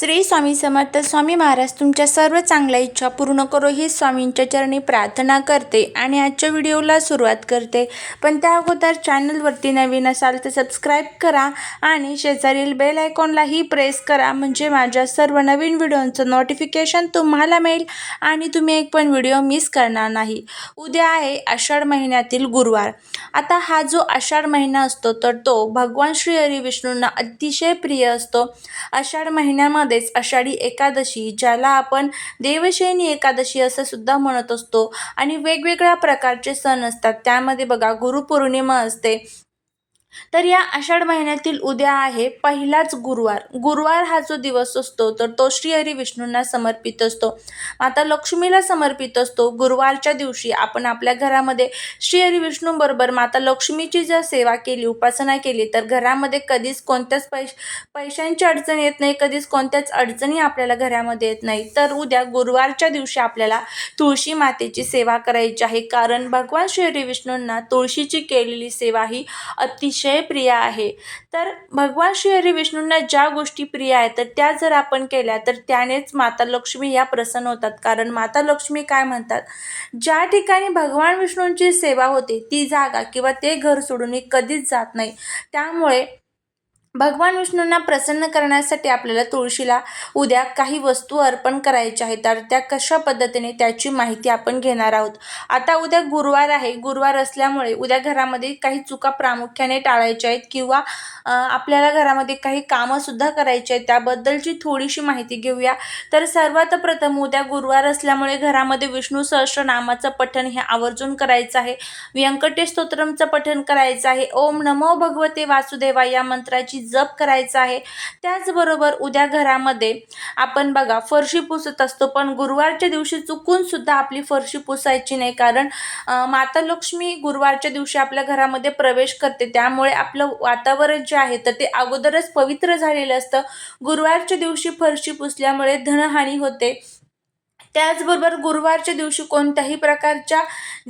श्री स्वामी समर्थ स्वामी महाराज तुमच्या सर्व चांगल्या इच्छा पूर्ण करो ही स्वामींच्या चरणी प्रार्थना करते आणि आजच्या व्हिडिओला सुरुवात करते. पण त्या अगोदर चॅनलवरती नवीन असाल तर सबस्क्राईब करा आणि शेजारील बेल आयकॉनलाही प्रेस करा म्हणजे माझ्या सर्व नवीन व्हिडिओंचं नोटिफिकेशन तुम्हाला मिळेल आणि तुम्ही एक पण व्हिडिओ मिस करणार नाही. उद्या आहे आषाढ महिन्यातील गुरुवार. आता हा जो आषाढ महिना असतो तर तो भगवान श्री हरी विष्णूंना अतिशय प्रिय असतो. आषाढ महिन्यामध्ये महिन्यामध्येच आषाढी एकादशी ज्याला आपण देवशयनी एकादशी असं सुद्धा म्हणत असतो. आणि वेगवेगळ्या प्रकारचे सण असतात. त्यामध्ये बघा गुरुपौर्णिमा असते. तर या आषाढ महिन्यातील उद्या आहे पहिलाच गुरुवार. गुरुवार हा जो दिवस असतो तर तो श्रीहरी विष्णूंना समर्पित असतो. माता लक्ष्मीला समर्पित असतो. गुरुवारच्या दिवशी आपण आपल्या घरामध्ये श्रीहरी विष्णूबरोबर माता लक्ष्मीची जर सेवा केली उपासना केली तर घरामध्ये कधीच कोणत्याच पैश पैशांची अडचण येत नाही कधीच कोणत्याच अडचणी आपल्याला घरामध्ये येत नाही. तर उद्या गुरुवारच्या दिवशी आपल्याला तुळशी मातेची सेवा करायची आहे. कारण भगवान श्रीहरी विष्णूंना तुळशीची केलेली सेवा ही अतिशय अतिशय प्रिय आहे. तर भगवान श्री हरी विष्णूंना ज्या गोष्टी प्रिय आहेत तर त्या जर आपण केल्या तर त्यानेच माता लक्ष्मी या प्रसन्न होतात. कारण माता लक्ष्मी काय म्हणतात? ज्या ठिकाणी भगवान विष्णूंची सेवा होते ती जागा किंवा ते घर सोडून कधीच जात नाही. त्यामुळे भगवान विष्णूंना प्रसन्न करण्यासाठी आपल्याला तुळशीला उद्या काही वस्तू अर्पण करायच्या आहेत तर त्या कशा पद्धतीने त्याची माहिती आपण घेणार आहोत? आता उद्या गुरुवार आहे. गुरुवार असल्यामुळे उद्या घरामध्ये काही चुका प्रामुख्याने टाळायच्या आहेत किंवा आपल्याला घरामध्ये काही कामंसुद्धा करायची आहेत. त्याबद्दलची थोडीशी माहिती घेऊया. तर सर्वात प्रथम उद्या गुरुवार असल्यामुळे घरामध्ये विष्णू सहस्रनामाचं पठण हे आवर्जून करायचं आहे. व्यंकटेश स्तोत्रमचं पठण करायचं आहे. ओम नमो भगवते वासुदेवा या मंत्राची जप करायचा आहे. त्याचबरोबर उद्या घरामध्ये आपण बघा फरशी पुसत असतो पण गुरुवारच्या दिवशी चुकून सुद्धा आपली फरशी पुसायची नाही. कारण माता लक्ष्मी गुरुवारच्या दिवशी आपल्या घरामध्ये प्रवेश करते. त्यामुळे आपलं वातावरण जे आहे तर ते अगोदरच पवित्र झालेलं असतं. गुरुवारच्या दिवशी फरशी पुसल्यामुळे धनहानी होते. त्याचबरोबर गुरुवारच्या दिवशी कोणत्याही प्रकारच्या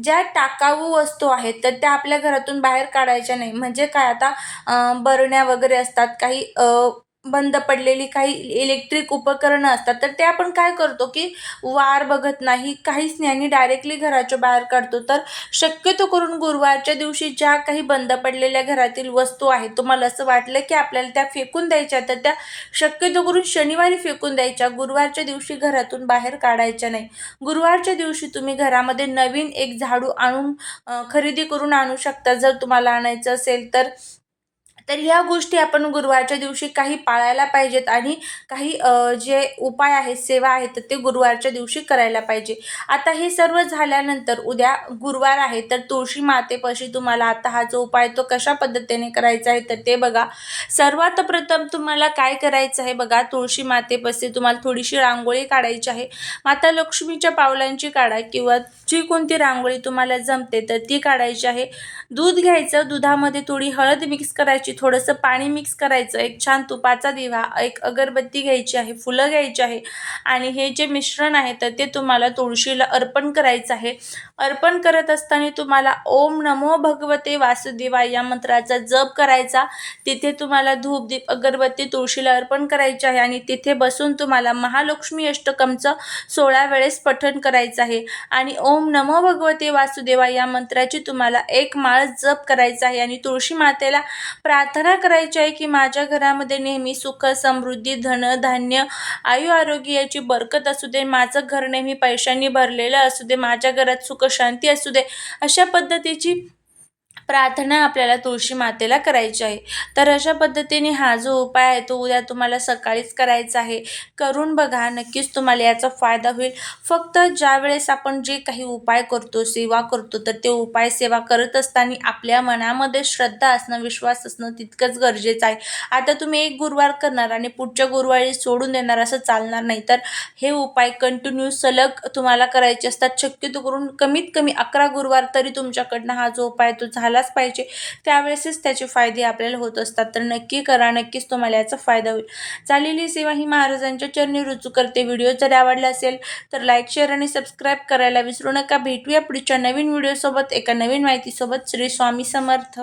ज्या टाकाऊ वस्तू आहेत तर त्या आपल्या घरातून बाहेर काढायच्या नाही. म्हणजे काय आता बरण्या वगैरे असतात काही बंद पडलेली काही इलेक्ट्रिक उपकरणं असतात तर ते आपण काय करतो की वार बघत नाही काहीच नाही आणि डायरेक्टली घराच्या बाहेर काढतो. तर शक्यतो करून गुरुवारच्या दिवशी ज्या काही बंद पडलेल्या घरातील वस्तू आहेत तुम्हाला असं वाटलं की आपल्याला त्या फेकून द्यायच्या तर त्या शक्यतो करून शनिवारी फेकून द्यायच्या गुरुवारच्या दिवशी घरातून बाहेर काढायच्या नाही. गुरुवारच्या दिवशी तुम्ही घरामध्ये नवीन एक झाडू आणून खरेदी करून आणू शकता जर तुम्हाला आणायचं असेल तर. तर ह्या गोष्टी आपण गुरुवारच्या दिवशी काही पाळायला पाहिजेत आणि काही जे उपाय आहेत सेवा आहेत तर ते गुरुवारच्या दिवशी करायला पाहिजे. आता हे सर्व झाल्यानंतर उद्या गुरुवार आहे तर तुळशी मातेपाशी तुम्हाला आता हा जो उपाय तो कशा पद्धतीने करायचा आहे तर ते बघा. सर्वात प्रथम तुम्हाला काय करायचं आहे बघा तुळशी मातेपाशी तुम्हाला थोडीशी रांगोळी काढायची आहे. माता लक्ष्मीच्या पावलांची काढा किंवा जी कोणती रांगोळी तुम्हाला जमते तर ती काढायची आहे. दूध घ्यायचं दुधामध्ये थोडी हळद मिक्स करायची थोडंसं पाणी मिक्स करायचं. एक छान तुपाचा दिवा एक अगरबत्ती घ्यायची आहे फुलं घ्यायची आहे आणि हे जे मिश्रण आहे तर ते तुम्हाला तुळशीला अर्पण करायचं आहे. अर्पण करत असताना तुम्हाला ओम नमो भगवते वासुदेवा या मंत्राचा जप करायचा. तिथे तुम्हाला धूप दीप अगरबत्ती तुळशीला अर्पण करायची आहे आणि तिथे बसून तुम्हाला महालक्ष्मी अष्टकमचं सोळा वेळेस पठण करायचं आहे. आणि ओम नमो भगवते वासुदेवा या मंत्राची तुम्हाला एक माळ जप करायचा आहे आणि तुळशी मातेला प्रा प्रार्थना करायची आहे की माझ्या घरामध्ये नेहमी सुख समृद्धी धन धान्य आयु आरोग्य याची बरकत असू दे. माझं घर नेहमी पैशांनी भरलेलं असू दे. माझ्या घरात सुख शांती असू दे. अशा पद्धतीची प्रार्थना आपल्याला तुळशी मातेला करायची आहे. तर अशा पद्धतीने हा जो उपाय आहे तो उद्या तुम्हाला सकाळीच करायचा आहे. करून बघा नक्कीच तुम्हाला याचा फायदा होईल. फक्त ज्या वेळेस आपण जे काही उपाय करतो सेवा करतो तर ते उपाय सेवा करत असताना आपल्या मनामध्ये श्रद्धा असणं विश्वास असणं तितकंच गरजेचं आहे. आता तुम्ही एक गुरुवार करणार आणि पुढच्या गुरुवारी सोडून देणार असं चालणार नाही. तर हे उपाय कंटिन्यू सलग तुम्हाला करायचे असतात. शक्यतो करून कमीत कमी अकरा गुरुवार तरी तुमच्याकडनं हा जो उपाय तो झाला करायलाच पाहिजे. त्यावेळेसच त्याचे फायदे आपल्याला होत असतात. तर नक्की करा नक्कीच तुम्हाला याचा फायदा होईल. चालेली सेवा ही महाराजांच्या चरणी रुजू करते. व्हिडिओ जर आवडला असेल तर लाईक शेअर आणि सबस्क्राईब करायला विसरू नका. भेटूया पुढच्या नवीन व्हिडिओसोबत एका नवीन माहितीसोबत. श्री स्वामी समर्थ.